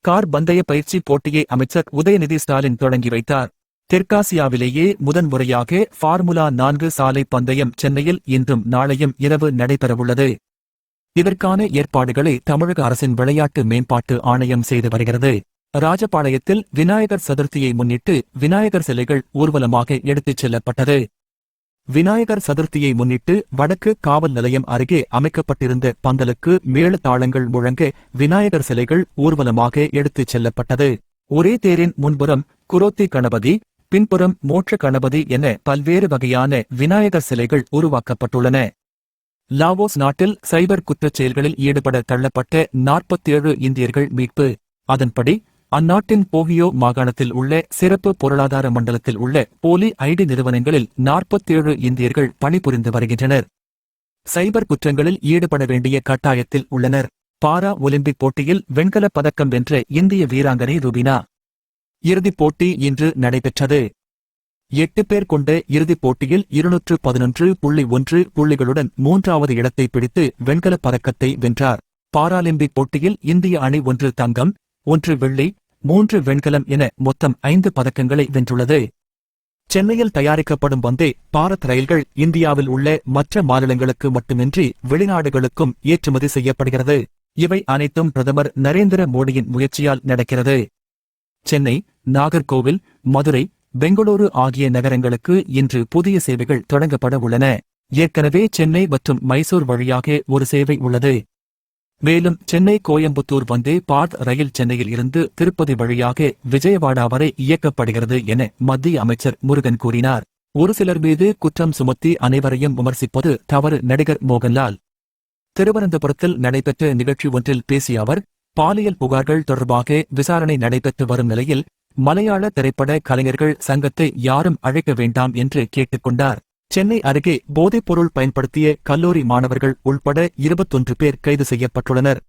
Car பந்தய பயிற்சி போட்டியை அமைச்சர் உதயநிதி ஸ்டாலின் தொடங்கி வைத்தார். தெற்காசியாவிலேயே முதன்முறையாக ஃபார்முலா நான்கு சாலை பந்தயம் சென்னையில் இன்றும் நாளையும் இரவு நடைபெறவுள்ளது. இதற்கான ஏற்பாடுகளை தமிழக அரசின் விளையாட்டு மேம்பாட்டு ஆணையம் செய்து வருகிறது. ராஜபாளையத்தில் விநாயகர் சதுர்த்தியை முன்னிட்டு விநாயகர் சிலைகள் ஊர்வலமாக எடுத்துச் செல்லப்பட்டது. விநாயகர் சதுர்த்தியை முன்னிட்டு வடக்கு காவல் நிலையம் அருகே அமைக்கப்பட்டிருந்த பந்தலுக்கு மேளதாளங்கள் முழங்க விநாயகர் சிலைகள் ஊர்வலமாக எடுத்துச் செல்லப்பட்டது. ஒரே தேரின் முன்புறம் குரோத்தி கணபதி பின்புறம் மோட்ச கணபதி என பல்வேறு வகையான விநாயகர் சிலைகள் உருவாக்கப்பட்டுள்ளன. லாவோஸ் நாட்டில் சைபர் குற்றச் செயல்களில் ஈடுபட தள்ளப்பட்ட நாற்பத்தேழு இந்தியர்கள் மீட்பு. அதன்படி அந்நாட்டின் போகியோ மாகாணத்தில் உள்ள சிறப்பு பொருளாதார மண்டலத்தில் உள்ள போலி ஐடி நிறுவனங்களில் நாற்பத்தேழு இந்தியர்கள் பணிபுரிந்து வருகின்றனர். சைபர் குற்றங்களில் ஈடுபட வேண்டிய கட்டாயத்தில் உள்ளனர். பாரா ஒலிம்பிக் போட்டியில் வெண்கலப் பதக்கம் வென்ற இந்திய வீராங்கனை ரூபினா. இறுதிப் போட்டி இன்று நடைபெற்றது. எட்டு பேர் கொண்ட இறுதிப் போட்டியில் இருநூற்று பதினொன்று புள்ளி ஒன்று புள்ளிகளுடன் மூன்றாவது இடத்தை பிடித்து வெண்கலப் பதக்கத்தை வென்றார். பாராலிம்பிக் போட்டியில் இந்திய அணி ஒன்று தங்கம் ஒன்று வெள்ளி மூன்று வெண்கலம் என மொத்தம் ஐந்து பதக்கங்களை வென்றுள்ளது. சென்னையில் தயாரிக்கப்படும் வந்தே பாரத் ரயில்கள் இந்தியாவில் உள்ள மற்ற மாநிலங்களுக்கு மட்டுமின்றி வெளிநாடுகளுக்கும் ஏற்றுமதி செய்யப்படுகிறது. இவை அனைத்தும் பிரதமர் நரேந்திர மோடியின் முயற்சியால் நடக்கிறது. சென்னை நாகர்கோவில் மதுரை பெங்களூரு ஆகிய நகரங்களுக்கு இன்று புதிய சேவைகள் தொடங்கப்பட உள்ளன. ஏற்கனவே சென்னை மற்றும் மைசூர் வழியாக ஒரு சேவை உள்ளது. மேலும் சென்னை கோயம்புத்தூர் வந்தே பார்த் ரயில் சென்னையில் இருந்து திருப்பதி வழியாக விஜயவாடா வரை இயக்கப்படுகிறது என மத்திய அமைச்சர் முருகன் கூறினார். ஒரு சிலர் மீது குற்றம் சுமத்தி அனைவரையும் விமர்சிப்பது தவறு நடிகர் மோகன்லால். திருவனந்தபுரத்தில் நடைபெற்ற நிகழ்ச்சி ஒன்றில் பேசிய அவர் பாலியல் புகார்கள் தொடர்பாக விசாரணை நடைபெற்று வரும் நிலையில் மலையாள திரைப்பட கலைஞர்கள் சங்கத்தை யாரும் அழைக்க வேண்டாம் என்று கேட்டுக்கொண்டார் சென்னை அருகே போதைப்பொருள் பயன்படுத்திய கல்லூரி மாணவர்கள் உள்பட இருபத்தொன்று பேர் கைது செய்யப்பட்டுள்ளனர்.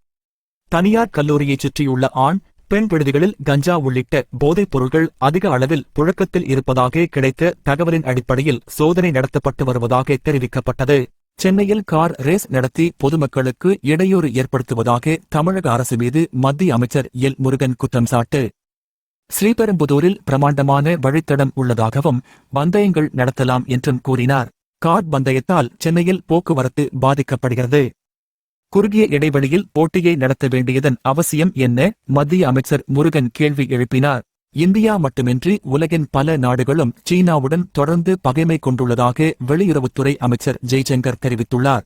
தனியார் கல்லூரியைச் சுற்றியுள்ள ஆண் பெண் விடுதிகளில் கஞ்சா உள்ளிட்ட போதைப் பொருள்கள் அதிக அளவில் புழக்கத்தில் இருப்பதாக கிடைத்த தகவலின் அடிப்படையில் சோதனை நடத்தப்பட்டு வருவதாக தெரிவிக்கப்பட்டது. சென்னையில் கார் ரேஸ் நடத்தி பொதுமக்களுக்கு இடையூறு ஏற்படுத்துவதாக தமிழக அரசு மீது மத்திய அமைச்சர் எல் முருகன் குற்றம் சாட்டு. ஸ்ரீபெரும்புதூரில் பிரமாண்டமான வழித்தடம் உள்ளதாகவும் பந்தயங்கள் நடத்தலாம் என்றும் கூறினார். கார் பந்தயத்தால் சென்னையில் போக்குவரத்து பாதிக்கப்படுகிறது. குறுகிய இடைவெளியில் போட்டியை நடத்த வேண்டியதன் அவசியம் என்ன? மத்திய அமைச்சர் முருகன் கேள்வி எழுப்பினார். இந்தியா மட்டுமின்றி உலகின் பல நாடுகளும் சீனாவுடன் தொடர்ந்து பகைமை கொண்டுள்ளதாக வெளியுறவுத்துறை அமைச்சர் ஜெய்சங்கர் தெரிவித்துள்ளார்.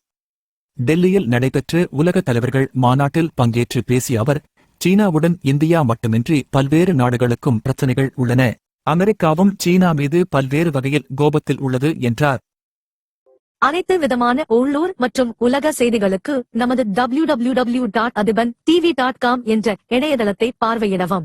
டெல்லியில் நடைபெற்ற உலக தலைவர்கள் மாநாட்டில் பங்கேற்று பேசிய அவர் சீனாவுடன் இந்தியா மட்டுமின்றி பல்வேறு நாடுகளுக்கும் பிரச்சனைகள் உள்ளன. அமெரிக்காவும் சீனா மீது பல்வேறு வகையில் கோபத்தில் உள்ளது என்றார். அனைத்து விதமான உள்ளூர் மற்றும் உலக செய்திகளுக்கு நமது www.adiban dot TV dot com என்ற இணையதளத்தை பார்வையிடவும்.